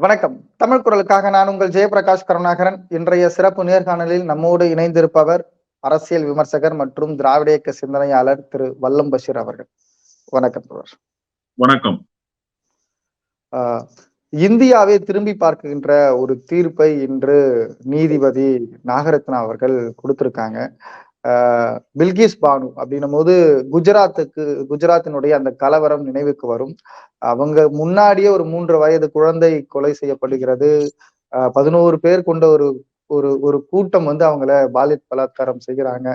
வணக்கம். தமிழ் குரலுக்காக நான் உங்கள் ஜெயபிரகாஷ் கருணாகரன். இன்றைய சிறப்பு நேர்காணலில் நம்மோடு இணைந்திருப்பவர் அரசியல் விமர்சகர் மற்றும் திராவிட இயக்க சிந்தனையாளர் திரு வல்லம் பஷீர் அவர்கள். வணக்கம். வணக்கம். ஆஹ் இந்தியாவை திரும்பி பார்க்கின்ற ஒரு தீர்ப்பை இன்று நீதிபதி நாகரத்னா அவர்கள் கொடுத்திருக்காங்க. பில்கிஸ் பானு அப்படின்னும் போது குஜராத்துக்கு குஜராத்தினுடைய அந்த கலவரம் நினைவுக்கு வரும். அவங்க முன்னாடியே ஒரு மூன்று வயது குழந்தை கொலை செய்யப்படுகிறது. ஆஹ் பதினோரு பேர் கொண்ட ஒரு ஒரு ஒரு கூட்டம் வந்து அவங்கள பாலியல் பலாத்காரம் செய்கிறாங்க.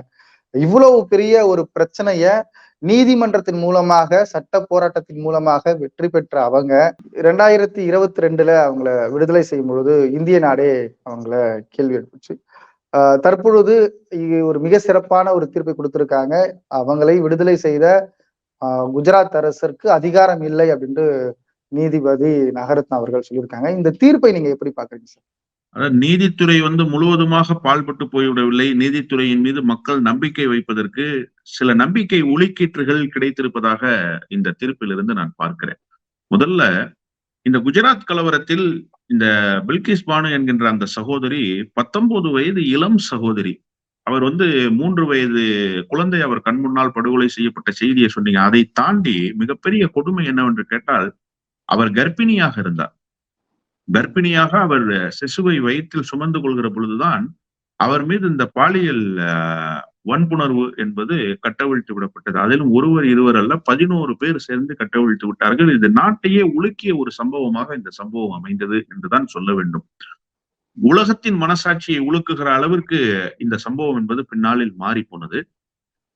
இவ்வளவு பெரிய ஒரு பிரச்சனைய நீதிமன்றத்தின் மூலமாக சட்ட போராட்டத்தின் மூலமாக வெற்றி பெற்ற அவங்க ரெண்டாயிரத்தி இருபத்தி ரெண்டுல அவங்கள விடுதலை செய்யும் பொழுது இந்திய நாடே அவங்கள கேள்வி எழுப்புச்சு. தற்பொழுது ஒரு மிக சிறப்பான ஒரு தீர்ப்பை கொடுத்திருக்காங்க. அவங்களை விடுதலை செய்த குஜராத் அரசிற்கு அதிகாரம் இல்லை அப்படின்ட்டு நீதிபதி நகரத்ன அவர்கள் சொல்லியிருக்காங்க. இந்த தீர்ப்பை நீங்க எப்படி பாக்குறீங்க சார்? அதாவது நீதித்துறை வந்து முழுவதுமாக பால்பட்டு போய்விடவில்லை. நீதித்துறையின் மீது மக்கள் நம்பிக்கை வைப்பதற்கு சில நம்பிக்கை ஒளிக்கீற்றுகள் கிடைத்திருப்பதாக இந்த தீர்ப்பிலிருந்து நான் பார்க்கிறேன். முதல்ல இந்த குஜராத் கலவரத்தில் இந்த பில்கிஸ் பானு என்கின்ற அந்த சகோதரி பத்தொன்பது வயது இளம் சகோதரி. அவர் வந்து மூன்று வயது குழந்தை அவர் கண் முன்னால் படுகொலை செய்யப்பட்ட செய்தியை சொன்னீங்க. அதை தாண்டி மிகப்பெரிய கொடுமை என்னவென்று கேட்டால் அவர் கர்ப்பிணியாக இருந்தார். கர்ப்பிணியாக அவர் சிசுவை வயிற்றில் சுமந்து கொள்கிற பொழுதுதான் அவர் மீது இந்த பாலியல் வன்புணர்வு என்பது கட்டவிழ்த்து விடப்பட்டது. அதிலும் ஒருவர் இருவர் அல்ல பதினோரு பேர் சேர்ந்து கட்டவிழ்த்து விட்டார்கள். இது நாட்டையே உலுக்கிய ஒரு சம்பவமாக இந்த சம்பவம் அமைந்தது என்றுதான் சொல்ல வேண்டும். உலகத்தின் மனசாட்சியை உலுக்குகிற அளவிற்கு இந்த சம்பவம் என்பது பின்னாளில் மாறி போனது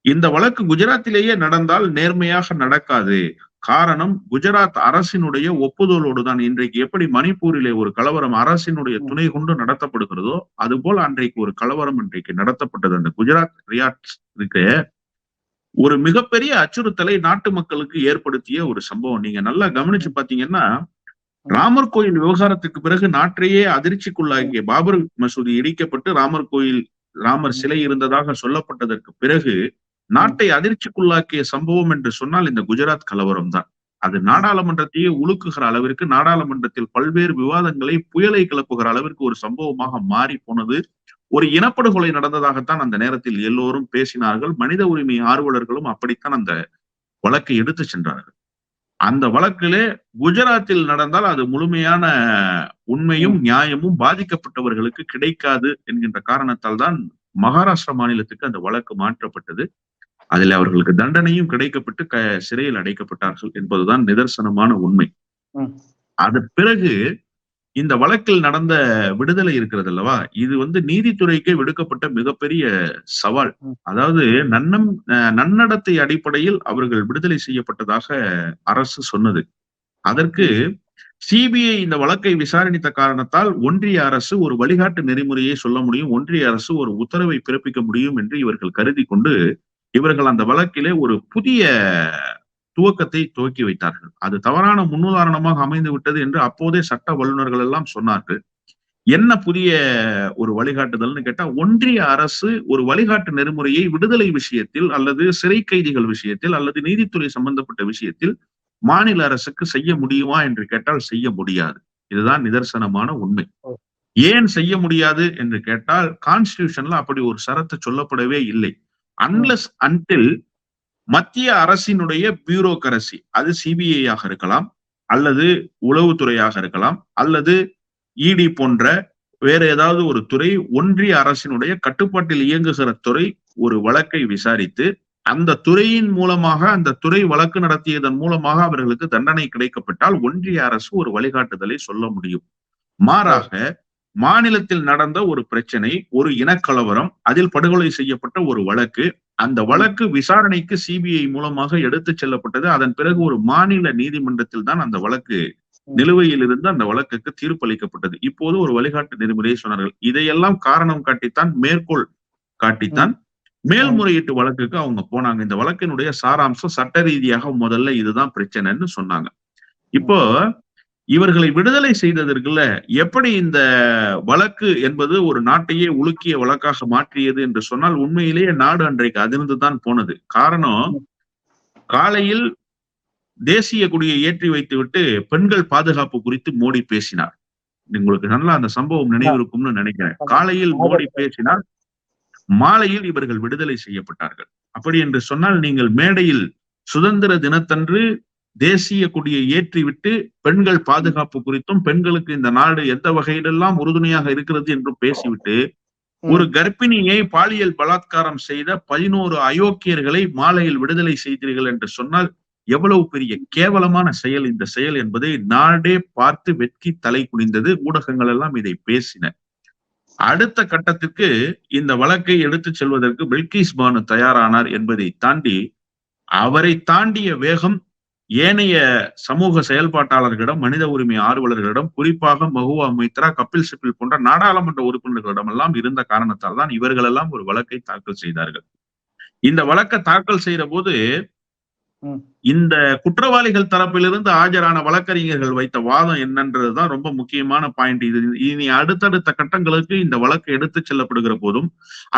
இந்த வழக்கு குஜராத்திலேயே நடந்தால் நேர்மையாக நடக்காது. காரணம் குஜராத் அரசினுடைய ஒப்புதலோடு தான் இன்றைக்கு எப்படி மணிப்பூரிலே ஒரு கலவரம் அரசினுடைய துணை கொண்டு நடத்தப்படுகிறதோ அதுபோல் அன்றைக்கு ஒரு கலவரம் இன்றைக்கு நடத்தப்பட்டது. அந்த குஜராத் ரியாட் இருக்கு ஒரு மிகப்பெரிய அச்சுறுத்தலை நாட்டு மக்களுக்கு ஏற்படுத்திய ஒரு சம்பவம். நீங்க நல்லா கவனிச்சு பாத்தீங்கன்னா ராமர் கோயில் விவகாரத்துக்கு பிறகு நாட்டையே அதிர்ச்சிக்குள்ளாகிய பாபர் மசூதி இடிக்கப்பட்டு ராமர் கோயில் ராமர் சிலை இருந்ததாக சொல்லப்பட்டதற்கு பிறகு நாட்டை அதிர்ச்சிக்குள்ளாக்கிய சம்பவம் என்று சொன்னால் இந்த குஜராத் கலவரம் தான். அது நாடாளுமன்றத்தையே உலுக்குகிற அளவிற்கு நாடாளுமன்றத்தில் பல்வேறு விவாதங்களை புயலை கிளப்புகிற அளவிற்கு ஒரு சம்பவமாக மாறி போனது. ஒரு இனப்படுகொலை நடந்ததாகத்தான் அந்த நேரத்தில் எல்லோரும் பேசினார்கள். மனித உரிமை ஆர்வலர்களும் அப்படித்தான் அந்த வழக்கை எடுத்து சென்றார்கள். அந்த வழக்கிலே குஜராத்தில் நடந்தால் அது முழுமையான உண்மையும் நியாயமும் பாதிக்கப்பட்டவர்களுக்கு கிடைக்காது என்கின்ற காரணத்தால் தான் மகாராஷ்டிரா மாநிலத்துக்கு அந்த வழக்கு மாற்றப்பட்டது. அதில் அவர்களுக்கு தண்டனையும் கிடைக்கப்பட்டு க சிறையில் அடைக்கப்பட்டார்கள் என்பதுதான் நிதர்சனமான உண்மை. அது பிறகு இந்த வழக்கில் நடந்த விடுதலை இருக்கிறது அல்லவா இது வந்து நீதித்துறைக்கே விடுக்கப்பட்ட மிகப்பெரிய சவால். அதாவது நன்னம் நன்னடத்தை அடிப்படையில் அவர்கள் விடுதலை செய்யப்பட்டதாக அரசு சொன்னது அதற்கு சிபிஐ இந்த வழக்கை விசாரணித்த காரணத்தால் ஒன்றிய அரசு ஒரு வழிகாட்டு நெறிமுறையை சொல்ல முடியும் ஒன்றிய அரசு ஒரு உத்தரவை பிறப்பிக்க முடியும் என்று இவர்கள் கருதி கொண்டு இவர்கள் அந்த வழக்கிலே ஒரு புதிய துவக்கத்தை துவக்கி வைத்தார்கள். அது தவறான முன்னுதாரணமாக அமைந்து விட்டது என்று அப்போதே சட்ட வல்லுநர்கள் எல்லாம் சொன்னார்கள். என்ன புதிய ஒரு வழிகாட்டுதல்னு கேட்டா ஒன்றிய அரசு ஒரு வழிகாட்டு நெறிமுறையை விடுதலை விஷயத்தில் அல்லது சிறை கைதிகள் விஷயத்தில் அல்லது நீதித்துறை சம்பந்தப்பட்ட விஷயத்தில் மாநில அரசுக்கு செய்ய முடியுமா என்று கேட்டால் செய்ய முடியாது. இதுதான் நிதர்சனமான உண்மை. ஏன் செய்ய முடியாது என்று கேட்டால் கான்ஸ்டிடியூஷன்ல அப்படி ஒரு சரத்து சொல்லப்படவே இல்லை. அன்லஸ் அன்டில் மத்திய அரசினுடைய பியூரோக்கரசி அது சிபிஐ ஆக இருக்கலாம் அல்லது உளவுத்துறையாக இருக்கலாம் அல்லது இடி போன்ற வேற ஏதாவது ஒரு துறை ஒன்றிய அரசினுடைய கட்டுப்பாட்டில் இயங்குகிற துறை ஒரு வழக்கை விசாரித்து அந்த துறையின் மூலமாக அந்த துறை வழக்கு நடத்தியதன் மூலமாக அவர்களுக்கு தண்டனை கிடைக்கப்பட்டால் ஒன்றிய அரசு ஒரு வழிகாட்டுதலை சொல்ல முடியும். மாறாக மாநிலத்தில் நடந்த ஒரு பிரச்சனை ஒரு இனக்கலவரம் அதில் படுகொலை செய்யப்பட்ட ஒரு வழக்கு. அந்த வழக்கு விசாரணைக்கு சிபிஐ மூலமாக எடுத்துச் செல்லப்பட்டது. அதன் பிறகு ஒரு மாநில நீதிமன்றத்தில் தான் அந்த வழக்கு நிலுவையில் இருந்து அந்த வழக்குக்கு தீர்ப்பளிக்கப்பட்டது இப்போது ஒரு வழிகாட்டு நெறிமுறையை சொன்னார்கள். இதையெல்லாம் காரணம் காட்டித்தான் மேற்கோள் காட்டித்தான் மேல்முறையீட்டு வழக்குக்கு அவங்க போனாங்க. இந்த வழக்கினுடைய சாராம்சம் சட்ட ரீதியாக முதல்ல இதுதான் பிரச்சனைன்னு சொன்னாங்க. இப்போ இவர்களை விடுதலை செய்ததற்குள்ள எப்படி இந்த வழக்கு என்பது ஒரு நாட்டையே உலுக்கிய வழக்காக மாற்றியது என்று சொன்னால் உண்மையிலேயே நாடு அன்றைக்கு அதிர்ந்துதான் போனது. காரணம் காலையில் தேசிய கொடியை ஏற்றி வைத்துவிட்டு பெண்கள் பாதுகாப்பு குறித்து மோடி பேசினார். உங்களுக்கு நல்லா அந்த சம்பவம் நினைவிருக்கும்னு நினைக்கிறேன். காலையில் மோடி பேசினால் மாலையில் இவர்கள் விடுதலை செய்யப்பட்டார்கள். அப்படி என்று சொன்னால் நீங்கள் மேடையில் சுதந்திர தினத்தன்று தேசிய கொடியை ஏற்றிவிட்டு பெண்கள் பாதுகாப்பு குறித்தும் பெண்களுக்கு இந்த நாடு எந்த வகையிலெல்லாம் உறுதுணையாக இருக்கிறது என்றும் பேசிவிட்டு ஒரு கர்ப்பிணியை பாலியல் பலாத்காரம் செய்த பதினோரு அயோக்கியர்களை மாலையில் விடுதலை செய்தீர்கள் என்று சொன்னால் எவ்வளவு பெரிய கேவலமான செயல் இந்த செயல் என்பதை நாடே பார்த்து வெட்கி தலை குனிந்தது ஊடகங்கள் எல்லாம் இதை பேசின. அடுத்த கட்டத்திற்கு இந்த வழக்கை எடுத்துச் செல்வதற்கு பில்கிஸ் பானு தயாரானார் என்பதை தாண்டி அவரை தாண்டிய வேகம் ஏனைய சமூக செயல்பாட்டாளர்களிடம் மனித உரிமை ஆர்வலர்களிடம் குறிப்பாக மகுவா மைத்ரா கபில் சிபில் போன்ற நாடாளுமன்ற உறுப்பினர்களிடம் எல்லாம் இருந்த காரணத்தால் தான் இவர்கள் எல்லாம் ஒரு வழக்கை தாக்கல் செய்தார்கள். இந்த வழக்கை தாக்கல் செய்த போது இந்த குற்றவாளிகள் தரப்பிலிருந்து ஆஜரான வழக்கறிஞர்கள் வைத்த வாதம் என்னன்றதுதான் ரொம்ப முக்கியமான பாயிண்ட். இது இனி அடுத்தடுத்த கட்டங்களுக்கு இந்த வழக்கு எடுத்துச் செல்லப்படுகிற போதும்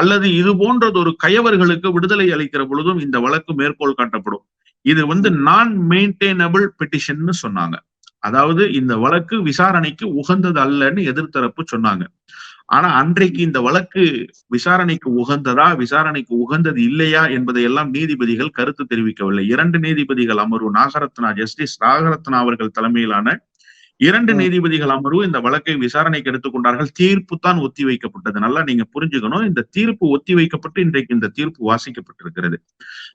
அல்லது இது போன்றது ஒரு கயவர்களுக்கு விடுதலை அளிக்கிற பொழுதும் இந்த வழக்கு மேற்கோள் காட்டப்படும். இது வந்து நான் மெயின்டைனபிள் பெட்டிஷன் சொன்னாங்க. அதாவது இந்த வழக்கு விசாரணைக்கு உகந்தது அல்லன்னு எதிர்த்தரப்பு சொன்னாங்க. ஆனா அன்றைக்கு இந்த வழக்கு விசாரணைக்கு உகந்ததா விசாரணைக்கு உகந்தது இல்லையா என்பதை எல்லாம் நீதிபதிகள் கருத்து தெரிவிக்கவில்லை. இரண்டு நீதிபதிகள் அமர்வு நாகரத்னா ஜஸ்டிஸ் நாகரத்னா அவர்கள் தலைமையிலான இரண்டு நீதிபதிகள் அமர்வு இந்த வழக்கை விசாரணைக்கு எடுத்துக்கொண்டார்கள். தீர்ப்பு தான் ஒத்தி வைக்கப்பட்டது. நல்லா நீங்க புரிஞ்சுக்கணும். இந்த தீர்ப்பு ஒத்தி வைக்கப்பட்டு இன்றைக்கு இந்த தீர்ப்பு வாசிக்கப்பட்டிருக்கிறது.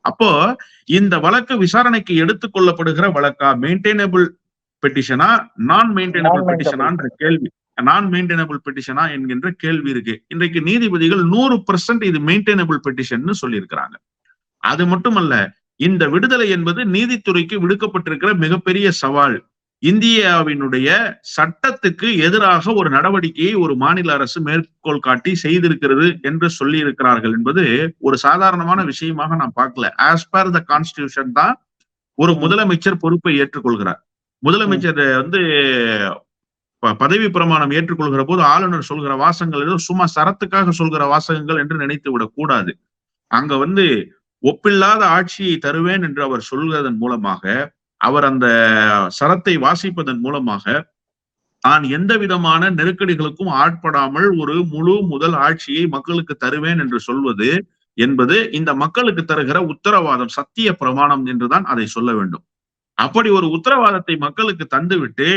அப்போ இந்த வழக்கு விசாரணைக்கு எடுத்துக்கொள்ளப்படுகிற வழக்கா? மெயின்டைனபிள் பெட்டிஷனா நான் மெயின்டைனபிள் பெட்டிஷனான்ற கேள்வி. நான் மெயின்டைனபிள் பெட்டிஷனா என்கின்ற கேள்வி இருக்கு. இன்றைக்கு நீதிபதிகள் நூறு பர்சன்ட் இது மெயின்டைனபிள் பெட்டிஷன் சொல்லியிருக்கிறாங்க. அது மட்டுமல்ல இந்த விடுதலை என்பது நீதித்துறைக்கு விடுக்கப்பட்டிருக்கிற மிகப்பெரிய சவால். இந்தியாவினுடைய சட்டத்துக்கு எதிராக ஒரு நடவடிக்கையை ஒரு மாநில அரசு மேற்கோள் காட்டி செய்திருக்கிறது என்று சொல்லி இருக்கிறார்கள் என்பது ஒரு சாதாரணமான விஷயமாக நான் பார்க்கல. ஆஸ் பர் த கான்ஸ்டியூஷன் தான் ஒரு முதலமைச்சர் பொறுப்பை ஏற்றுக்கொள்கிறார். முதலமைச்சர் வந்து பதவி பிரமாணம் ஏற்றுக்கொள்கிற போது ஆளுநர் சொல்கிற வாசகங்கள் ஏதோ சும்மா சரத்துக்காக சொல்கிற வாசகங்கள் என்று நினைத்து விடக்கூடாது அங்க வந்து ஒப்பில்லாத ஆட்சியை தருவேன் என்று அவர் சொல்வதன் மூலமாக அவர் அந்த சரத்தை வாசிப்பதன் மூலமாக தான் எந்த விதமான நெருக்கடிகளுக்கும் ஆட்படாமல் ஒரு முழு முதல் ஆட்சியை மக்களுக்கு தருவேன் என்று சொல்வது என்பது இந்த மக்களுக்கு தருகிற உத்தரவாதம் சத்திய பிரமாணம் என்றுதான் அதை சொல்ல வேண்டும். அப்படி ஒரு உத்தரவாதத்தை மக்களுக்கு தந்துவிட்டு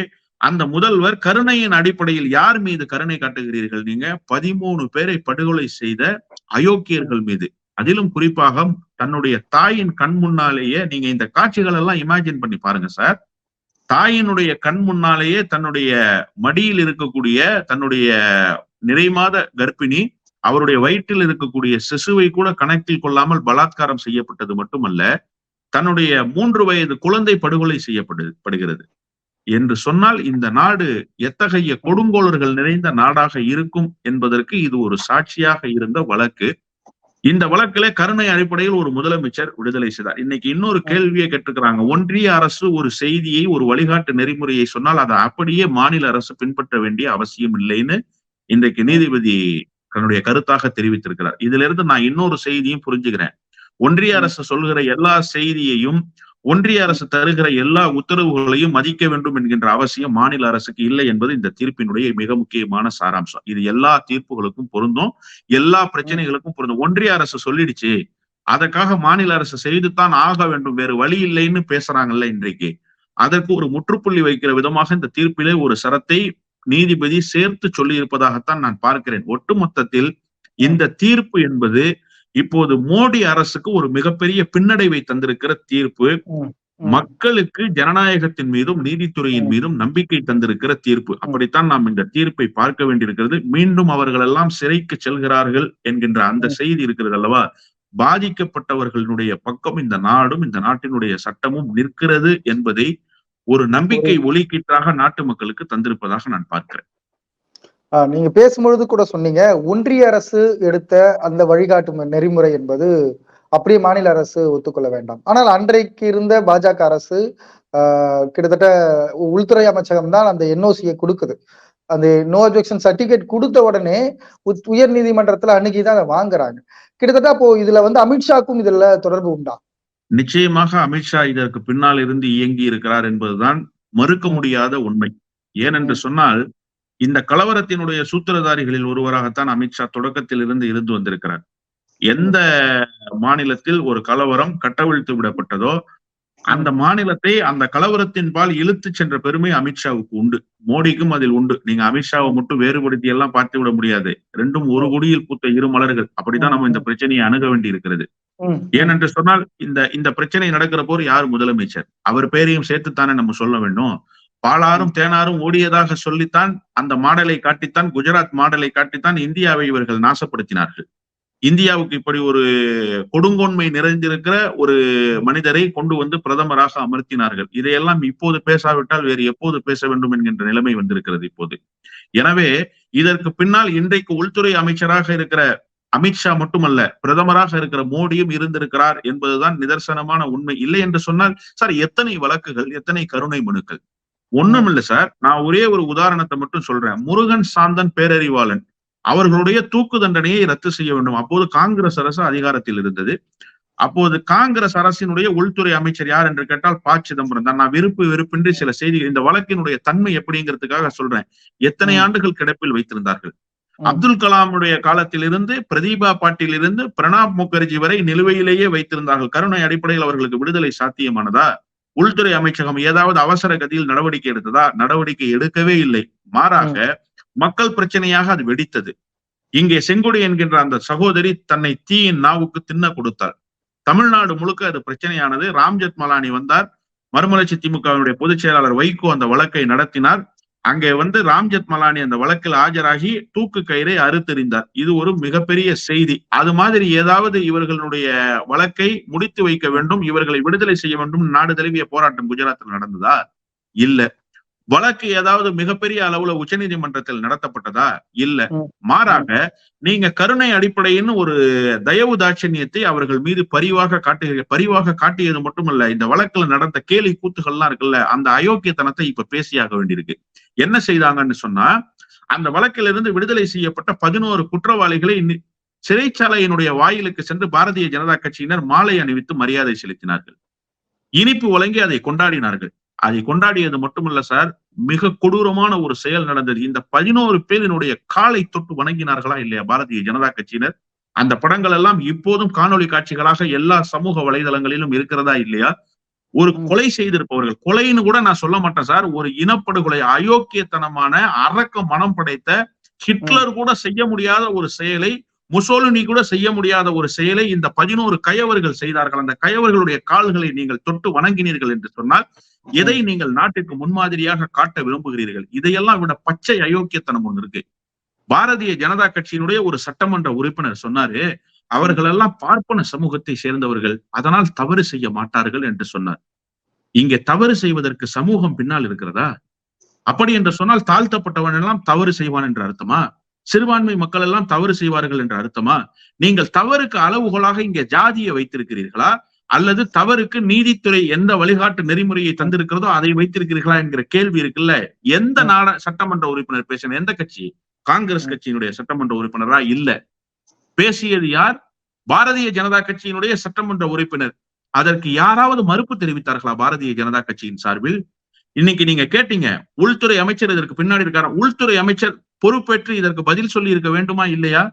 அந்த முதல்வர் கருணையின் அடிப்படையில் யார் மீது கருணை காட்டுகிறீர்கள் நீங்க? பதிமூணு பேரை படுகொலை செய்த அயோக்கியர்கள் மீது. அதிலும் குறிப்பாக தன்னுடைய தாயின் கண் முன்னாலேயே நீங்க இந்த காட்சிகள் எல்லாம் இமேஜின் பண்ணி பாருங்க சார் தாயினுடைய கண் முன்னாலேயே தன்னுடைய மடியில் இருக்கக்கூடிய தன்னுடைய நிறைமாத கர்ப்பிணி அவருடைய வயிற்றில் இருக்கக்கூடிய சிசுவை கூட கணக்கில் கொள்ளாமல் பலாத்காரம் செய்யப்பட்டது மட்டுமல்ல தன்னுடைய மூன்று வயது குழந்தை படுகொலை செய்யப்படுகிறது என்று சொன்னால் இந்த நாடு எத்தகைய கொடுங்கோளர்கள் நிறைந்த நாடாக இருக்கும் என்பதற்கு இது ஒரு சாட்சியாக இருந்த வழக்கு. இந்த வழக்கில கருணை அடிப்படையில் ஒரு முதலமைச்சர் விடுதலை செய்தார். இன்னைக்கு இன்னொரு கேள்வியை கேட்டிருக்கிறாங்க. ஒன்றிய அரசு ஒரு செய்தியை ஒரு வழிகாட்டு நெறிமுறையை சொன்னால் அதை அப்படியே மாநில அரசு பின்பற்ற வேண்டிய அவசியம் இல்லைன்னு இன்றைக்கு நீதிபதி தன்னுடைய கருத்தாக தெரிவித்திருக்கிறார். இதுல இருந்து நான் இன்னொரு செய்தியும் புரிஞ்சுக்கிறேன். ஒன்றிய அரசு சொல்கிற எல்லா செய்தியையும் ஒன்றிய அரசு தருகிற எல்லா உத்தரவுகளையும் மதிக்க வேண்டும் என்கின்ற அவசியம் மாநில அரசுக்கு இல்லை என்பது இந்த தீர்ப்பினுடைய மிக முக்கியமான சாராம்சம். இது எல்லா தீர்ப்புகளுக்கும் பொருந்தும் எல்லா பிரச்சனைகளுக்கும் பொருந்தும். ஒன்றிய அரசு சொல்லிடுச்சு அதற்காக மாநில அரசு செய்துதான் ஆக வேண்டும் வேறு வழி இல்லைன்னு பேசுறாங்கல்ல இன்றைக்கு. அதற்கு ஒரு முற்றுப்புள்ளி வைக்கிற விதமாக இந்த தீர்ப்பிலே ஒரு சரத்தை நீதிபதி சேர்த்து சொல்லி இருப்பதாகத்தான் நான் பார்க்கிறேன். ஒட்டுமொத்தத்தில் இந்த தீர்ப்பு என்பது இப்போது மோடி அரசுக்கு ஒரு மிகப்பெரிய பின்னடைவை தந்திருக்கிற தீர்ப்பு மக்களுக்கு ஜனநாயகத்தின் மீதும் நீதித்துறையின் மீதும் நம்பிக்கை தந்திருக்கிற தீர்ப்பு. அப்படித்தான் நாம் இந்த தீர்ப்பை பார்க்க வேண்டியிருக்கிறது. மீண்டும் அவர்கள் எல்லாம் சிறைக்கு செல்கிறார்கள் என்கின்ற அந்த செய்தி இருக்கிறது அல்லவா? பாதிக்கப்பட்டவர்களுடைய பக்கம் இந்த நாடும் இந்த நாட்டினுடைய சட்டமும் நிற்கிறது என்பதை ஒரு நம்பிக்கை ஒலிக்கீட்டாக நாட்டு மக்களுக்கு தந்திருப்பதாக நான் பார்க்கிறேன். நீங்க பேசும்பொழுது கூட சொன்னீங்க ஒன்றிய அரசு எடுத்த அந்த வழிகாட்டு நெறிமுறை என்பது அப்படியே மாநில அரசு ஒத்துக்கொள்ள வேண்டாம். ஆனால் அன்றைக்கு இருந்த பாஜக அரசு கிட்டத்தட்ட உள்துறை அமைச்சகம் தான் அந்த என்ஓசியை கொடுக்குது. அந்த நோ அப்ஜெக்ஷன் சர்டிபிகேட் கொடுத்த உடனே உயர் நீதிமன்றத்துல அன்னைக்கு தான் அதை வாங்குறாங்க. கிட்டத்தட்ட அப்போ இதுல வந்து அமித்ஷாக்கும் இதுல தொடர்பு உண்டா? நிச்சயமாக அமித்ஷா இதற்கு பின்னால் இருந்து இயங்கி இருக்கிறார் என்பதுதான் மறுக்க முடியாத உண்மை. ஏனென்று சொன்னால் இந்த கலவரத்தினுடைய சூத்திரதாரிகளில் ஒருவராகத்தான் அமித்ஷா தொடக்கத்தில் இருந்து இருந்து வந்திருக்கிறார். எந்த மாநிலத்தில் ஒரு கலவரம் கட்டவிழ்த்து விடப்பட்டதோ அந்த மாநிலத்தை அந்த கலவரத்தின் பால் இழுத்து சென்ற பெருமை அமித்ஷாவுக்கு உண்டு. மோடிக்கும் அதில் உண்டு. நீங்க அமித்ஷாவை மட்டும் வேறுபடுத்தி எல்லாம் பார்த்து விட முடியாது. ரெண்டும் ஒரு குடியில் பூத்த இரு மலர்கள். அப்படித்தான் நம்ம இந்த பிரச்சனையை அணுக வேண்டி இருக்கிறது ஏனென்று சொன்னால் இந்த இந்த பிரச்சனை நடக்கிற போது யார் முதலமைச்சர்? அவர் பேரையும் சேர்த்துத்தானே நம்ம சொல்ல வேண்டும். பாலாரும் தேனாரும் ஓடியதாக சொல்லித்தான் அந்த மாடலை காட்டித்தான் குஜராத் மாடலை காட்டித்தான் இந்தியாவை இவர்கள் நாசப்படுத்தினார்கள். இந்தியாவுக்கு இப்படி ஒரு கொடுங்கோன்மை நிறைந்திருக்கிற ஒரு மனிதரை கொண்டு வந்து பிரதமராக அமர்த்தினார்கள். இதையெல்லாம் இப்போது பேசாவிட்டால் வேறு எப்போது பேச வேண்டும் என்கின்ற நிலைமை வந்திருக்கிறது இப்போது. எனவே இதற்கு பின்னால் இன்றைக்கு உள்துறை அமைச்சராக இருக்கிற அமித்ஷா மட்டுமல்ல பிரதமராக இருக்கிற மோடியும் இருந்திருக்கிறார் என்பதுதான் நிதர்சனமான உண்மை. இல்லை என்று சொன்னால் சார் எத்தனை வழக்குகள் எத்தனை கருணை மனுக்கள்? ஒண்ணும் இல்ல சார். நான் ஒரே ஒரு உதாரணத்தை மட்டும் சொல்றேன். முருகன் சாந்தன் பேரறிவாளன். அவர்களுடைய தூக்கு தண்டனையை ரத்து செய்ய வேண்டும். அப்போது காங்கிரஸ் அரசு அதிகாரத்தில் இருந்தது. அப்போது காங்கிரஸ் அரசினுடைய உள்துறை அமைச்சர் யார் என்று கேட்டால் ப. சிதம்பரம் தான். நான் விருப்பு வெறுப்பின்றி சில செய்திகள் இந்த வழக்கினுடைய தன்மை எப்படிங்கிறதுக்காக சொல்றேன். எத்தனை. ஆண்டுகள் கிடப்பில் வைத்திருந்தார்கள். அப்துல் கலாமுடைய காலத்திலிருந்து பிரதீபா பாட்டீல் இருந்து பிரணாப் முகர்ஜி வரை நிலுவையிலேயே வைத்திருந்தார்கள். கருணை அடிப்படையில் அவர்களுக்கு விடுதலை சாத்தியமானதா? உள்துறை அமைச்சகம் ஏதாவது அவசர கதியில் நடவடிக்கை எடுத்ததா? நடவடிக்கை எடுக்கவே இல்லை. மாறாக மக்கள் பிரச்சனையாக அது வெடித்தது. இங்கே செங்கொடி என்கின்ற அந்த சகோதரி தன்னை தீயின் நாவுக்கு தின்ன கொடுத்தார் தமிழ்நாடு முழுக்க அது பிரச்சனையானது. ராம்ஜெத் மலானி வந்தார். மறுமலர்ச்சி திமுகவினுடைய பொதுச் செயலாளர் வைகோ அந்த வழக்கை நடத்தினார். அங்கே வந்து ராம்ஜெத் மலானி அந்த வழக்கில் ஆஜராகி தூக்கு கயிறை அறுத்தெறிந்தார். இது ஒரு மிகப்பெரிய செய்தி. அது மாதிரி ஏதாவது இவர்களுடைய வழக்கை முடித்து வைக்க வேண்டும் இவர்களை விடுதலை செய்ய வேண்டும் நாடு தழுவிய போராட்டம் குஜராத்தில் நடந்ததா? இல்ல. வழக்கு ஏதாவது மிகப்பெரிய அளவுல உச்சநீதிமன்றத்தில் நடத்தப்பட்டதா? இல்ல. மாறாக நீங்க கருணை அடிப்படையின் ஒரு தயவு தாட்சண்யத்தை அவர்கள் மீது பரிவாக காட்டுகிற பரிவாக காட்டியது மட்டுமல்ல இந்த வழக்குல நடந்த கேலி கூத்துகள்லாம் இருக்குல்ல அந்த அயோக்கியத்தனத்தை இப்ப பேசியாக வேண்டியிருக்கு. என்ன செய்தாங்கன்னு சொன்னா அந்த வழக்கிலிருந்து விடுதலை செய்யப்பட்ட பதினோரு குற்றவாளிகளை சிறைச்சாலையினுடைய வாயிலுக்கு சென்று பாரதிய ஜனதா கட்சியினர் மாலை அணிவித்து மரியாதை செலுத்தினார்கள். இனிப்பு வழங்கி அதை கொண்டாடினார்கள். அதை கொண்டாடியது மட்டுமல்ல சார் மிக கொடூரமான ஒரு செயல் நடந்தது. இந்த பதினோரு பேரினுடைய காலை தொட்டு வணங்கினார்களா இல்லையா பாரதிய ஜனதா கட்சியினர்? அந்த படங்கள் எல்லாம் இப்போதும் காணொளி காட்சிகளாக எல்லா சமூக வலைதளங்களிலும் இருக்கிறதா இல்லையா? ஒரு. கொலை செய்திருப்பவர்கள் கொலைன்னு கூட நான் சொல்ல மாட்டேன் சார். ஒரு இனப்படுகொலை அயோக்கியத்தனமான அரக்க மனம் படைத்த ஹிட்லர் கூட செய்ய முடியாத ஒரு செயலை முசோலினி கூட செய்ய முடியாத ஒரு செயலை இந்த பதினோரு கயவர்கள் செய்தார்கள். அந்த கயவர்களுடைய கால்களை நீங்கள் தொட்டு வணங்கினீர்கள் என்று சொன்னால் எதை நீங்கள் நாட்டுக்கு முன்மாதிரியாக காட்ட விரும்புகிறீர்கள்? இதையெல்லாம் விட பச்சை அயோக்கியத்தனம் ஒன்று இருக்கு. பாரதிய ஜனதா கட்சியினுடைய ஒரு சட்டமன்ற உறுப்பினர் சொன்னாரு அவர்கள் எல்லாம் பார்ப்பன சமூகத்தை சேர்ந்தவர்கள் அதனால் தவறு செய்ய மாட்டார்கள் என்று சொன்னார். இங்கே தவறு செய்வதற்கு சமூகம் பின்னால் இருக்கிறதா? அப்படி என்று சொன்னால் தாழ்த்தப்பட்டவன் எல்லாம் தவறு செய்வான் என்று அர்த்தமா? சிறுபான்மை மக்கள் எல்லாம் தவறு செய்வார்கள் என்று அர்த்தமா? நீங்கள் தவறுக்கு அளவுகோலாக இங்கே ஜாதியை வைத்திருக்கிறீர்களா? அல்லது தவறுக்கு நீதித்துறை எந்த வழிகாட்டு நெறிமுறையை தந்திருக்கிறதோ அதை வைத்திருக்கிறீர்களா என்கிற கேள்வி இருக்குல்ல? எந்த நாட சட்டமன்ற உறுப்பினர் பேசின எந்த கட்சி? காங்கிரஸ் கட்சியினுடைய சட்டமன்ற உறுப்பினரா? இல்ல. பேசியது யார்? பாரதிய ஜனதா கட்சியினுடைய சட்டமன்ற உறுப்பினர். அதற்கு யாராவது மறுப்பு தெரிவித்தார்களா பாரதிய ஜனதா கட்சியின் சார்பில்? இன்னைக்கு நீங்க கேட்டீங்க உள்துறை அமைச்சர் இதற்கு பின்னாடி இருக்காரு? உள்துறை அமைச்சர் பொறுப்பேற்று இதற்கு பதில் சொல்லி இருக்க வேண்டுமா இல்லையா?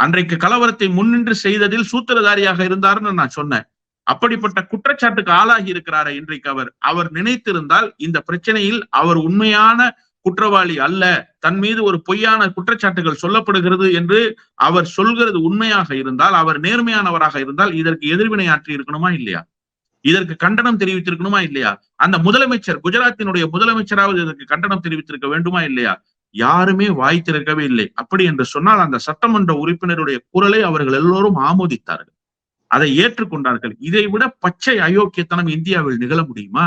அன்றைக்கு கலவரத்தை முன்னின்று செய்ததில் சூத்திரதாரியாக இருந்தாருன்னு நான் சொன்னேன். அப்படிப்பட்ட குற்றச்சாட்டுக்கு ஆளாகி இருக்கிறாரே இன்றைக்கு அவர். அவர் நினைத்திருந்தால் இந்த பிரச்சனையில் அவர் உண்மையான குற்றவாளி அல்ல. தன் மீது ஒரு பொய்யான குற்றச்சாட்டுகள் சொல்லப்படுகிறது என்று அவர் சொல்கிறது உண்மையாக இருந்தால் அவர் நேர்மையானவராக இருந்தால் இதற்கு எதிர்வினை ஆற்றி இருக்கணுமா இல்லையா? இதற்கு கண்டனம் தெரிவித்திருக்கணுமா இல்லையா? அந்த முதலமைச்சர் குஜராத்தினுடைய முதலமைச்சராவது இதற்கு கண்டனம் தெரிவித்திருக்க வேண்டுமா இல்லையா? யாருமே வாய் திறக்கவே இல்லை. அப்படி என்று சொன்னால் அந்த சட்டமன்ற உறுப்பினருடைய குரலை அவர்கள் எல்லோரும் ஆமோதித்தார்கள். அதை ஏற்றுக்கொண்டார்கள். இதை விட பச்சை அயோக்கியத்தனம் இந்தியாவில் நிகழ முடியுமா?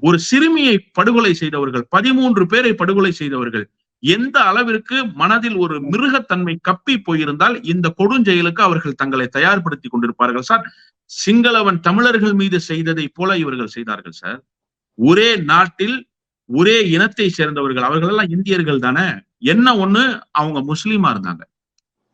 ஒரு சிறுமியை படுகொலை செய்தவர்கள் பதிமூன்று பேரை படுகொலை செய்தவர்கள் எந்த அளவிற்கு மனதில் ஒரு மிருகத்தன்மை கப்பி போயிருந்தால் இந்த கொடுஞ்செயலுக்கு அவர்கள் தங்களை தயார்படுத்தி கொண்டிருப்பார்கள் சார். சிங்களவன் தமிழர்கள் மீது செய்ததை போல இவர்கள் செய்தார்கள் சார். ஒரே நாட்டில் ஒரே இனத்தை சேர்ந்தவர்கள் அவர்கள் எல்லாம் இந்தியர்கள் தானே. என்ன ஒண்ணு? அவங்க முஸ்லீமா இருந்தாங்க.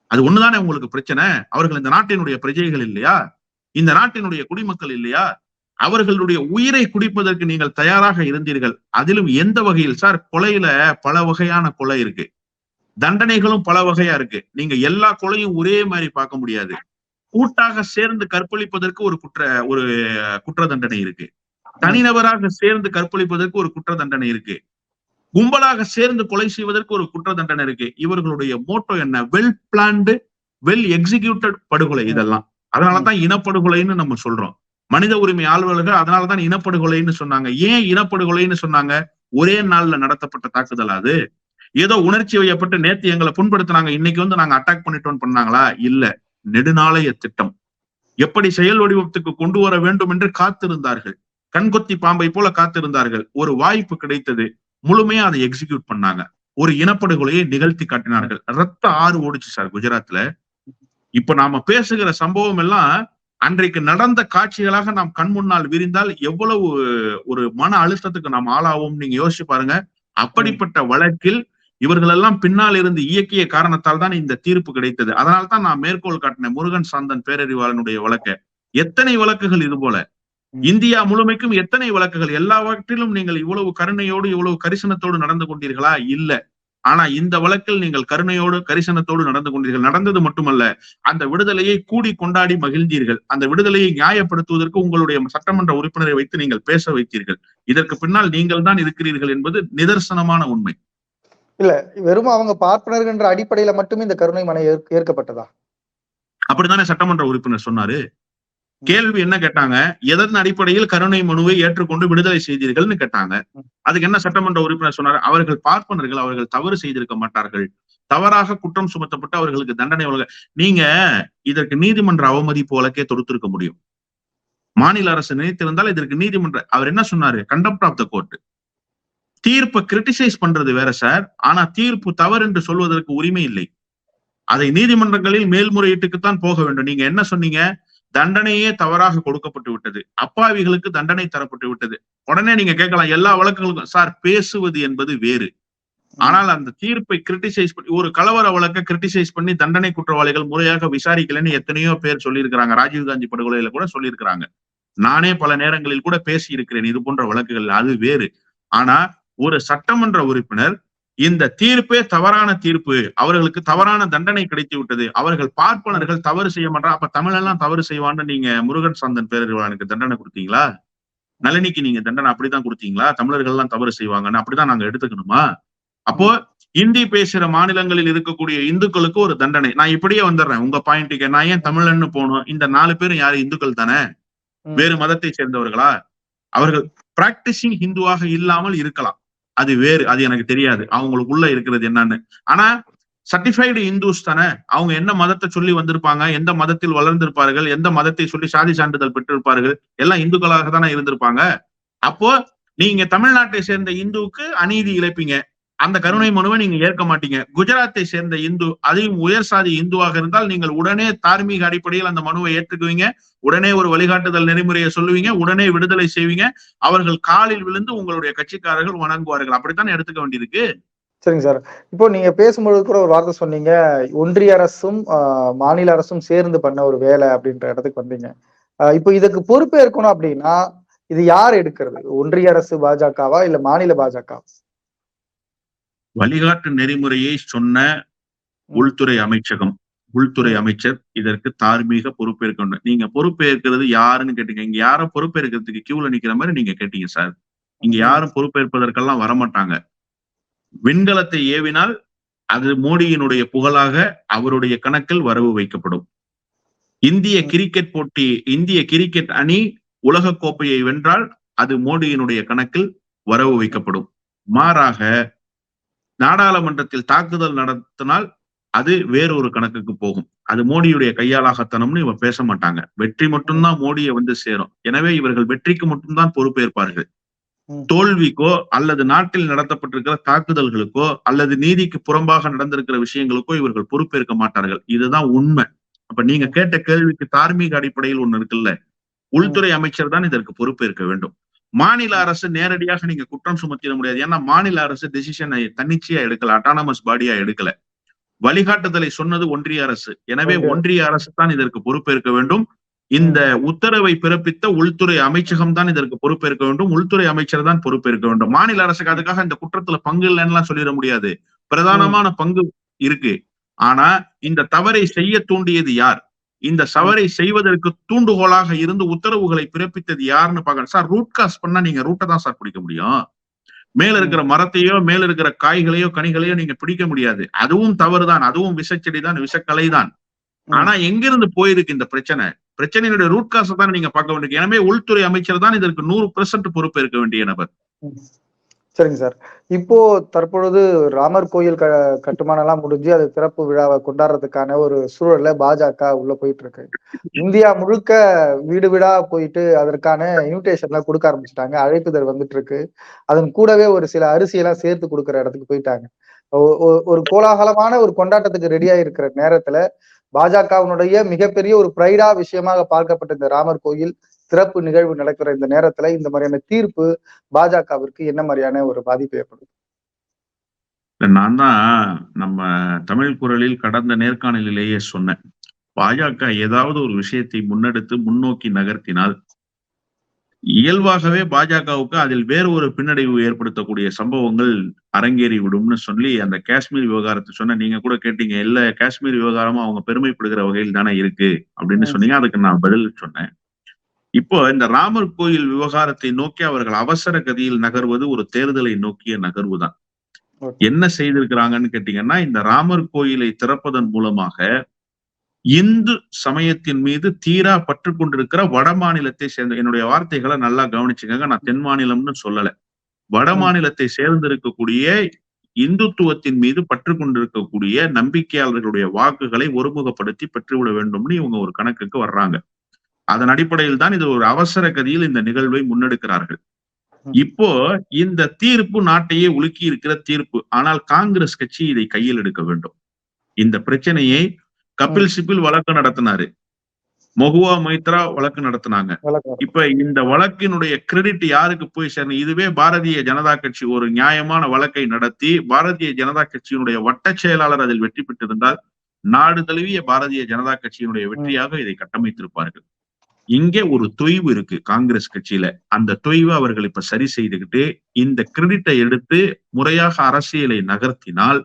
அது ஒண்ணுதானே உங்களுக்கு பிரச்சனை? அவர்கள் இந்த நாட்டினுடைய பிரஜைகள் இல்லையா? இந்த நாட்டினுடைய குடிமக்கள் இல்லையா? அவர்களுடைய உயிரை குடிப்பதற்கு நீங்கள் தயாராக இருந்தீர்கள். அதிலும் எந்த வகையில்? சார் கொலையில பல வகையான கொலை இருக்கு. தண்டனைகளும் பல வகையா இருக்கு. நீங்க எல்லா கொலையும் ஒரே மாதிரி பார்க்க முடியாது. கூட்டாக சேர்ந்து கற்பழிப்பதற்கு ஒரு குற்ற ஒரு குற்ற தண்டனை இருக்கு. தனிநபராக சேர்ந்து கற்பழிப்பதற்கு ஒரு குற்ற தண்டனை இருக்கு. கும்பலாக சேர்ந்து கொலை செய்வதற்கு ஒரு குற்ற தண்டனை இருக்கு. இவர்களுடைய மோட்டோ என்ன? வெல் பிளான்டு வெல் எக்ஸிக்யூட்டட் படுகொலை இதெல்லாம். அதனாலதான் இனப்படுகொலைன்னு நம்ம சொல்றோம். மனித உரிமை ஆழ்வலர்கள் அதனாலதான் இனப்படுகொலைன்னு சொன்னாங்க. ஏன் இனப்படுகொலைன்னு சொன்னாங்க? ஒரே நாள்ல நடத்தப்பட்ட தாக்குதல் அது? ஏதோ உணர்ச்சி வையப்பட்டு நேத்து எங்களை புண்படுத்தினாங்க. இன்னைக்கு வந்து நாங்க அட்டாக் பண்ணிட்டோம்னு பண்ணாங்களா? இல்ல. நெடுநாளைய திட்டம். எப்படி செயல் வடிவத்துக்கு கொண்டு வர வேண்டும் என்று காத்திருந்தார்கள். கண்கொத்தி பாம்பை போல காத்திருந்தார்கள். ஒரு வாய்ப்பு கிடைத்தது. முழுமையா அதை எக்ஸிக்யூட் பண்ணாங்க. ஒரு இனப்படுகொலையை நிகழ்த்தி காட்டினார்கள். ரத்த ஆறு ஓடிச்சு சார் குஜராத்ல. இப்ப நாம பேசுகிற சம்பவம் எல்லாம் அன்றைக்கு நடந்த காட்சிகளாக நாம் கண் முன்னால் விரிந்தால் எவ்வளவு ஒரு மன அழுத்தத்துக்கு நாம் ஆளாவோம் நீங்க யோசிச்சு பாருங்க. அப்படிப்பட்ட வழக்கில் இவர்கள் எல்லாம் பின்னால் இருந்து இயக்கிய காரணத்தால் தான் இந்த தீர்ப்பு கிடைத்தது. அதனால்தான் நான் மேற்கோள் காட்டின முருகன் சாந்தன் பேரறிவாளனுடைய வழக்க. எத்தனை வழக்குகள் இது போல? இந்தியா முழுமைக்கும் எத்தனை வழக்குகள்? எல்லாவற்றிலும் நீங்கள் இவ்வளவு கருணையோடு இவ்வளவு கரிசனத்தோடு நடந்து கொண்டீர்களா? இல்ல. ஆனா இந்த வழக்கில் நீங்கள் கருணையோடு கரிசனத்தோடு நடந்து கொண்டீர்கள். நடந்தது மட்டுமல்ல அந்த விடுதலையை கூடி கொண்டாடி மகிழ்ந்தீர்கள். அந்த விடுதலையை நியாயப்படுத்துவதற்கு உங்களுடைய சட்டமன்ற உறுப்பினரை வைத்து நீங்கள் பேச வைத்தீர்கள். இதற்கு பின்னால் நீங்கள் தான் இருக்கிறீர்கள் என்பது நிதர்சனமான உண்மை. இல்ல வெறும் அவங்க பார்ப்பனர்கள் என்ற அடிப்படையில மட்டுமே இந்த கருணை மனை ஏற்க- ஏற்கப்பட்டதா? அப்படித்தானே சட்டமன்ற உறுப்பினர் சொன்னாரு? கேள்வி என்ன கேட்டாங்க? எதன் அடிப்படையில் கருணை மனுவை ஏற்றுக்கொண்டு விடுதலை செய்தீர்கள்னு கேட்டாங்க. அதுக்கு என்ன சட்டமன்ற உறுப்பினர் சொன்னாரு? அவர்கள் பார்ப்பனர்கள் அவர்கள் தவறு செய்திருக்க மாட்டார்கள். தவறாக குற்றம் சுமத்தப்பட்டு அவர்களுக்கு தண்டனை வழங்க நீங்க இதற்கு நீதிமன்ற அவமதிப்பு வழக்கே தொடுத்திருக்க முடியும். மாநில அரசு நினைத்திருந்தால் இதற்கு நீதிமன்ற அவர் என்ன சொன்னாரு? கண்டப்ட் ஆஃப் த கோர்ட் தீர்ப்பை கிரிட்டிசைஸ் பண்றது வேற சார் ஆனா தீர்ப்பு தவறு என்று சொல்வதற்கு உரிமை இல்லை. அதை நீதிமன்றங்களில் மேல்முறையீட்டுக்குத்தான் போக வேண்டும். நீங்க என்ன சொன்னீங்க? தண்டனையே தவறாக கொடுக்கப்பட்டு விட்டது. அப்பாவிகளுக்கு தண்டனை தரப்பட்டு விட்டது. உடனே நீங்க கேட்கலாம் எல்லா வழக்குகளுக்கும் சார் பேசுவது என்பது வேறு. ஆனால் அந்த தீர்ப்பை கிரிட்டிசைஸ் பண்ணி ஒரு கலவர வழக்கை கிரிட்டிசைஸ் பண்ணி தண்டனை குற்றவாளிகள் முறையாக விசாரிக்கலன்னு எத்தனையோ பேர் சொல்லியிருக்கிறாங்க. ராஜீவ்காந்தி படுகொலையில கூட சொல்லியிருக்கிறாங்க. நானே பல நேரங்களில் கூட பேசி இருக்கிறேன் இது போன்ற வழக்குகள் அது வேறு. ஆனா ஒரு சட்டமன்ற உறுப்பினர் இந்த தீர்ப்பே தவறான தீர்ப்பு. அவர்களுக்கு தவறான தண்டனை கிடைத்து விட்டது அவர்கள் பார்ப்பனர்கள் தவறு செய்ய மாட்டாங்க அப்ப தமிழெல்லாம் தவறு செய்வான்னு நீங்க முருகன் சாந்தன் பேரறிவாளனுக்கு தண்டனை கொடுத்தீங்களா? நளினிக்கு நீங்க தண்டனை அப்படிதான் கொடுத்தீங்களா? தமிழர்கள் எல்லாம் தவறு செய்வாங்கன்னு அப்படிதான் நாங்க எடுத்துக்கணுமா? அப்போ இந்தி பேசுற மாநிலங்களில் இருக்கக்கூடிய இந்துக்களுக்கு ஒரு தண்டனை. நான் இப்படியே வந்துடுறேன். உங்க பாயிண்ட்டுக்கு நான் ஏன் தமிழன்னு போகணும்? இந்த நாலு பேரும் யாரு? இந்துக்கள் தானே. வேறு மதத்தை சேர்ந்தவர்களா? அவர்கள் பிராக்டிசிங் ஹிந்துவாக இல்லாமல் இருக்கலாம். அது வேறு அது எனக்கு தெரியாது. அவங்களுக்குள்ள இருக்கிறது என்னன்னு. ஆனா சர்டிஃபைடு இந்துஸ் தானே? அவங்க என்ன மதத்தை சொல்லி வந்திருப்பாங்க? எந்த மதத்தில் வளர்ந்திருப்பார்கள்? எந்த மதத்தை சொல்லி சாதி சான்றிதழ் பெற்றிருப்பார்கள்? எல்லாம் இந்துக்களாக தானே இருந்திருப்பாங்க? அப்போ நீங்க தமிழ்நாட்டை சேர்ந்த இந்துவுக்கு அநீதி இழைப்பீங்க. அந்த கருணை மனுவை நீங்க ஏற்க மாட்டீங்க. குஜராத்தை சேர்ந்த இந்து அதையும் உயர் சாதி இந்துவாக இருந்தால் நீங்கள் உடனே தார்மீக அடிப்படையில் அந்த மனுவை ஏற்றுக்குவீங்க. உடனே ஒரு வழிகாட்டுதல் நெறிமுறையை சொல்லுவீங்க. உடனே விடுதலை செய்வீங்க. அவர்கள் காலில் விழுந்து உங்களுடைய கட்சிக்காரர்கள் வணங்குவார்கள். அப்படித்தான் எடுத்துக்க வேண்டியிருக்கு? சரிங்க சார். இப்போ நீங்க பேசும்பொழுது கூட ஒரு வார்த்தை சொன்னீங்க. ஒன்றிய அரசும் ஆஹ், மாநில அரசும் சேர்ந்து பண்ண ஒரு வேலை அப்படின்ற இடத்துக்கு வந்தீங்க. ஆஹ், இப்போ இதுக்கு பொறுப்பேற்கணும் அப்படின்னா இது யார் எடுக்கிறது? ஒன்றிய அரசு பாஜகவா இல்ல மாநில பாஜக வழிகாட்டு நெறிமுறையை சொன்ன உள்துறை அமைச்சகம் உள்துறை அமைச்சர் இதற்கு தார்மீக பொறுப்பேற்கணும். நீங்க பொறுப்பேற்கிறது யாருன்னு கேட்டீங்க. இங்க யாரும் பொறுப்பேற்கிறதுக்கு கியூல நிக்கிற மாதிரி நீங்க கேட்டீங்க சார் இங்க யாரும் பொறுப்பேற்பதற்கெல்லாம் வரமாட்டாங்க. விண்கலத்தை ஏவினால் அது மோடியினுடைய புகழாக அவருடைய கணக்கில் வரவு வைக்கப்படும். இந்திய கிரிக்கெட் போட்டி இந்திய கிரிக்கெட் அணி உலக கோப்பையை வென்றால் அது மோடியினுடைய கணக்கில் வரவு வைக்கப்படும். மாறாக நாடாளுமன்றத்தில் தாக்குதல் நடத்தினால் அது வேறொரு கணக்குக்கு போகும். அது மோடியுடைய கையாளாகத்தனம்னு இவன் பேச மாட்டாங்க. வெற்றி மட்டும்தான் மோடியை வந்து சேரும். எனவே இவர்கள் வெற்றிக்கு மட்டும்தான் பொறுப்பேற்பார்கள். தோல்விக்கோ அல்லது நாட்டில் நடத்தப்பட்டிருக்கிற தாக்குதல்களுக்கோ அல்லது நீதிக்கு புறம்பாக நடந்திருக்கிற விஷயங்களுக்கோ இவர்கள் பொறுப்பேற்க மாட்டார்கள். இதுதான் உண்மை. அப்ப நீங்க கேட்ட கேள்விக்கு தார்மீக அடிப்படையில் ஒண்ணு இருக்குல்ல? உள்துறை அமைச்சர் தான் இதற்கு பொறுப்பேற்க வேண்டும். மாநில அரசு நேரடியாக நீங்க குற்றம் சுமத்திட முடியாது. ஏன்னா மாநில அரசு டெசிஷனை தன்னிச்சையா எடுக்கல அட்டானமஸ் பாடியா எடுக்கல. வழிகாட்டுதலை சொன்னது ஒன்றிய அரசு. எனவே ஒன்றிய- அரசு தான் இதற்கு பொறுப்பேற்க வேண்டும். இந்த உத்தரவை பிறப்பித்த உள்துறை அமைச்சகம் தான் இதற்கு பொறுப்பேற்க வேண்டும். உள்துறை அமைச்சர் தான் பொறுப்பேற்க வேண்டும். மாநில அரசுக்கு அதுக்காக இந்த குற்றத்துல பங்கு இல்லைன்னா சொல்லிட முடியாது. பிரதானமான பங்கு இருக்கு. ஆனா இந்த தவறை செய்ய தூண்டியது யார்? இந்த சவரை செய்வதற்கு தூண்டுகோலாக இருந்து உத்தரவுகளை பிறப்பித்தது யாருன்னு பாக்கணும் சார் ரூட் காஸ் பண்ணா நீங்க ரூட்டை தான் சார் பிடிக்க முடியும். மேல இருக்கிற மரத்தையோ மேல இருக்கிற காய்களையோ கனிகளையோ நீங்க பிடிக்க முடியாது. அதுவும் தவறுதான். அதுவும் விஷச்செடி தான் விஷக்கலை தான் ஆனா எங்கிருந்து போயிருக்கு இந்த பிரச்சனை? பிரச்சனையினுடைய ரூட் காசை தான் நீங்க பார்க்க வேண்டியது எனவே உள்துறை அமைச்சர் தான் இதற்கு நூறு பெர்சன்ட் பொறுப்பேற்க வேண்டிய நபர். சரிங்க சார். இப்போ தற்பொழுது ராமர் கோயில் க கட்டுமானம் எல்லாம் முடிஞ்சு அது திறப்பு விழாவை கொண்டாடுறதுக்கான ஒரு சூழல்ல பாஜக உள்ள போயிட்டு இருக்கு இந்தியா முழுக்க வீடு வீடா போயிட்டு அதற்கான இன்விடேஷன் எல்லாம் கொடுக்க ஆரம்பிச்சிட்டாங்க. அழைப்புதல் வந்துட்டு இருக்கு அதன் கூடவே ஒரு சில அரிசியெல்லாம் சேர்த்து கொடுக்குற இடத்துக்கு போயிட்டாங்க. ஒரு கோலாகலமான ஒரு கொண்டாட்டத்துக்கு ரெடியா இருக்கிற நேரத்துல பாஜகவினுடைய மிகப்பெரிய ஒரு பிரைடா விஷயமாக பார்க்கப்பட்ட இந்த ராமர் கோயில் சிறப்பு நிகழ்வு நடக்கிற இந்த நேரத்துல இந்த மாதிரியான தீர்ப்பு பாஜகவிற்கு என்ன மாதிரியான ஒரு பாதிப்பு ஏற்படுது? நான் தான் நம்ம தமிழ் குரலில் கடந்த நேர்காணலிலேயே சொன்னேன். பாஜக ஏதாவது ஒரு விஷயத்தை முன்னெடுத்து முன்னோக்கி நகர்த்தினால் இயல்பாகவே பாஜகவுக்கு அதில் வேறு ஒரு பின்னடைவு ஏற்படுத்தக்கூடிய சம்பவங்கள் அரங்கேறி விடும்னு சொல்லி அந்த காஷ்மீர் விவகாரத்தை சொன்ன நீங்க கூட கேட்டீங்க இல்ல காஷ்மீர் விவகாரமும் அவங்க பெருமைப்படுகிற வகையில் தானே இருக்கு? அப்படின்னு சொன்னீங்க. அதுக்கு நான் பதில் சொன்னேன். இப்போ இந்த ராமர் கோயில் விவகாரத்தை நோக்கி அவர்கள் அவசர கதியில் நகர்வது ஒரு தேர்தலை நோக்கிய நகர்வு தான் என்ன செய்திருக்கிறாங்கன்னு கேட்டீங்கன்னா இந்த ராமர் கோயிலை திறப்பதன் மூலமாக இந்து சமயத்தின் மீது தீரா பற்று கொண்டிருக்கிற வட மாநிலத்தை சேர்ந்த என்னுடைய வார்த்தைகளை நல்லா கவனிச்சுக்கங்க நான் தென் மாநிலம்னு சொல்லல. வட மாநிலத்தை சேர்ந்திருக்கக்கூடிய இந்துத்துவத்தின் மீது பற்று கொண்டிருக்கக்கூடிய நம்பிக்கையாளர்களுடைய வாக்குகளை ஒருமுகப்படுத்தி பெற்றுவிட வேண்டும்னு இவங்க ஒரு கணக்குக்கு வர்றாங்க. அதன் அடிப்படையில் தான் இது ஒரு அவசர கதியில் இந்த நிகழ்வை முன்னெடுக்கிறார்கள். இப்போ இந்த தீர்ப்பு நாட்டையே உலுக்கி இருக்கிற தீர்ப்பு. ஆனால் காங்கிரஸ் கட்சி இதை கையில் எடுக்க வேண்டும். இந்த பிரச்சனையை கபில் சிபில் வழக்கு நடத்தினாரு. மொகுவா மைத்ரா வழக்கு நடத்தினாங்க. இப்ப இந்த வழக்கினுடைய கிரெடிட் யாருக்கு போய் சேரணும்? இதுவே பாரதிய ஜனதா கட்சி ஒரு நியாயமான வழக்கை நடத்தி பாரதிய ஜனதா கட்சியினுடைய வட்ட செயலாளர் அதில் வெற்றி பெற்றிருந்தால் நாடு தழுவிய பாரதிய ஜனதா கட்சியினுடைய வெற்றியாக இதை கட்டமைத்திருப்பார்கள். இங்கே ஒரு தொய்வு இருக்கு காங்கிரஸ் கட்சியில. அந்த தொய்வு அவர்கள் இப்ப சரி செய்துகிட்டு இந்த கிரெடிட்டை எடுத்து முறையாக அரசியலை நகர்த்தினால்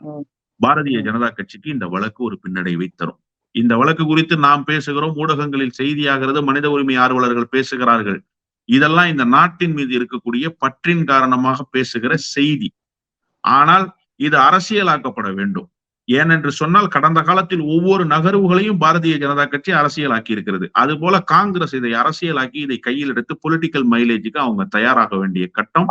பாரதிய ஜனதா கட்சிக்கு இந்த வழக்கு ஒரு பின்னடைவை தரும். இந்த வழக்கு குறித்து நாம் பேசுகிறோம். ஊடகங்களில் செய்தியாகிறது மனித உரிமை ஆர்வலர்கள் பேசுகிறார்கள். இதெல்லாம் இந்த நாட்டின் மீது இருக்கக்கூடிய பற்றின் காரணமாக பேசுகிற செய்தி. ஆனால் இது அரசியலாக்கப்பட வேண்டும். ஏனென்று சொன்னால் கடந்த காலத்தில் ஒவ்வொரு நகர்வுகளையும் பாரதிய ஜனதா கட்சி அரசியலாக்கி இருக்கிறது. அது போல காங்கிரஸ் இதை அரசியலாக்கி இதை கையில் எடுத்து பொலிட்டிக்கல் மைலேஜுக்கு அவங்க தயாராக வேண்டிய கட்டம்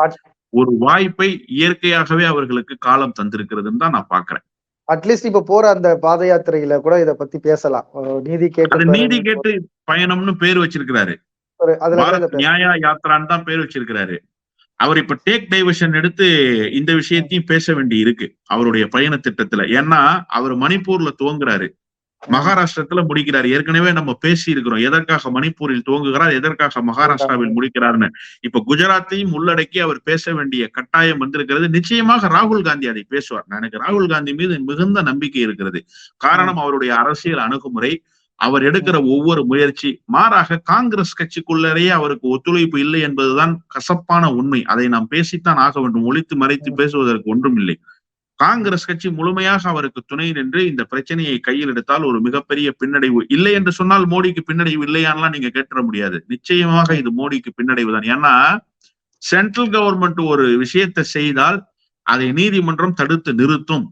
ஒரு வாய்ப்பை இயற்கையாகவே அவர்களுக்கு காலம் தந்திருக்கிறதுன்னு தான் நான் பாக்குறேன் அட்லீஸ்ட் இப்ப போற அந்த பாத யாத்திரையில கூட இத பத்தி பேசலாம். நீதி கேட்டு நீதி கேட்டு பயணம்னு பேர் வச்சிருக்கிறாரு. நியாயா யாத்ரான்னு தான் பேர் வச்சிருக்கிறாரு. அவர் இப்ப டேக் டைவர்ஷன் எடுத்து இந்த விஷயத்தையும் பேச வேண்டி இருக்கு அவருடைய பயண திட்டத்துல. ஏன்னா அவர் மணிப்பூர்ல துவங்குறாரு. மகாராஷ்டிரத்துல முடிக்கிறார். ஏற்கனவே நம்ம பேசி இருக்கிறோம் எதற்காக மணிப்பூரில் துவங்குகிறார் எதற்காக மகாராஷ்டிராவில் முடிக்கிறார்னு. இப்ப குஜராத்தையும் உள்ளடக்கி அவர் பேச வேண்டிய கட்டாயம் வந்திருக்கிறது. நிச்சயமாக ராகுல் காந்தி அதை பேசுவார். எனக்கு ராகுல் காந்தி மீது மிகுந்த நம்பிக்கை இருக்கிறது. காரணம் அவருடைய அரசியல் அணுகுமுறை. அவர் எடுக்கிற ஒவ்வொரு முயற்சி மாறாக காங்கிரஸ் கட்சிக்குள்ளேயே அவருக்கு ஒத்துழைப்பு இல்லை என்பதுதான் கசப்பான உண்மை. அதை நாம் பேசித்தான் ஆக வேண்டும். ஒழித்து மறைத்து பேசுவதற்கு ஒன்றும் இல்லை. காங்கிரஸ் கட்சி முழுமையாக அவருக்கு துணை நின்று இந்த பிரச்சனையை கையில் எடுத்தால் ஒரு மிகப்பெரிய பின்னடைவு இல்லை என்று சொன்னால் மோடிக்கு பின்னடைவு இல்லையான்லாம் நீங்க கேட்டுற முடியாது. நிச்சயமாக இது மோடிக்கு பின்னடைவு தான். ஏன்னா சென்ட்ரல் கவர்மெண்ட் ஒரு விஷயத்தை செய்தால் அதை நீதிமன்றம் தடுத்து நிறுத்தும்.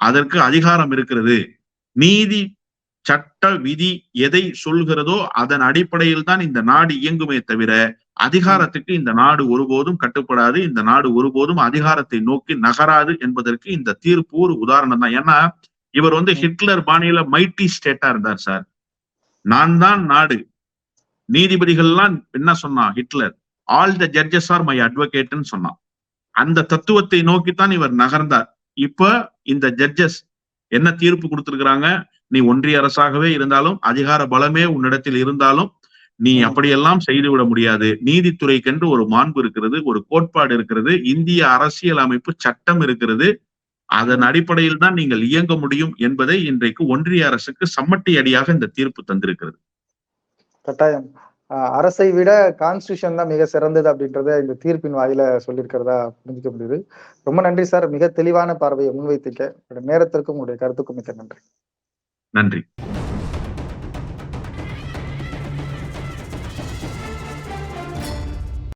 அதற்கு அதிகாரம் இருக்கிறது. நீதி சட்ட விதி எதை சொல்கிறதோ அதன் அடிப்படையில் தான் இந்த நாடு இயங்குமே தவிர அதிகாரத்துக்கு இந்த நாடு ஒருபோதும் கட்டுப்படாது இந்த நாடு ஒருபோதும் அதிகாரத்தை நோக்கி நகராது என்பதற்கு இந்த தீர்ப்பு ஒரு உதாரணம் தான். ஏன்னா இவர் வந்து ஹிட்லர் பாணியில மைட்டி ஸ்டேட்டா இருந்தார் சார் நான் தான் நாடு. நீதிபதிகள்லாம் என்ன சொன்னா Hitler? All the judges are my அட்வொகேட்னு சொன்னான். அந்த தத்துவத்தை நோக்கித்தான் இவர் நகர்ந்தார். இப்ப இந்த ஜட்ஜஸ் என்ன தீர்ப்பு கொடுத்திருக்கிறாங்க? நீ ஒன்றிய அரசாகவே இருந்தாலும் அதிகார பலமே உன்னிடத்தில் இருந்தாலும் நீ அப்படியெல்லாம் செய்துவிட முடியாது. நீதித்துறைக்கென்று ஒரு மாண்பு இருக்கிறது ஒரு கோட்பாடு இருக்கிறது இந்திய அரசியல் அமைப்பு சட்டம் இருக்கிறது. அதன் அடிப்படையில் தான் நீங்கள் இயங்க முடியும் என்பதை இன்றைக்கு ஒன்றிய அரசுக்கு சம்மட்டி அடியாக இந்த தீர்ப்பு தந்திருக்கிறது. கட்டாயம். அரசை விட கான்ஸ்டியூஷன் தான் மிக சிறந்தது அப்படின்றத இந்த தீர்ப்பின் வாயில சொல்லியிருக்கிறதா புரிஞ்சுக்க முடியுது. ரொம்ப நன்றி சார். மிக தெளிவான பார்வையை முன்வைத்துக்க உங்களுடைய நேரத்திற்கும் உங்களுடைய கருத்துக்கும் மிக்க நன்றி. நன்றி.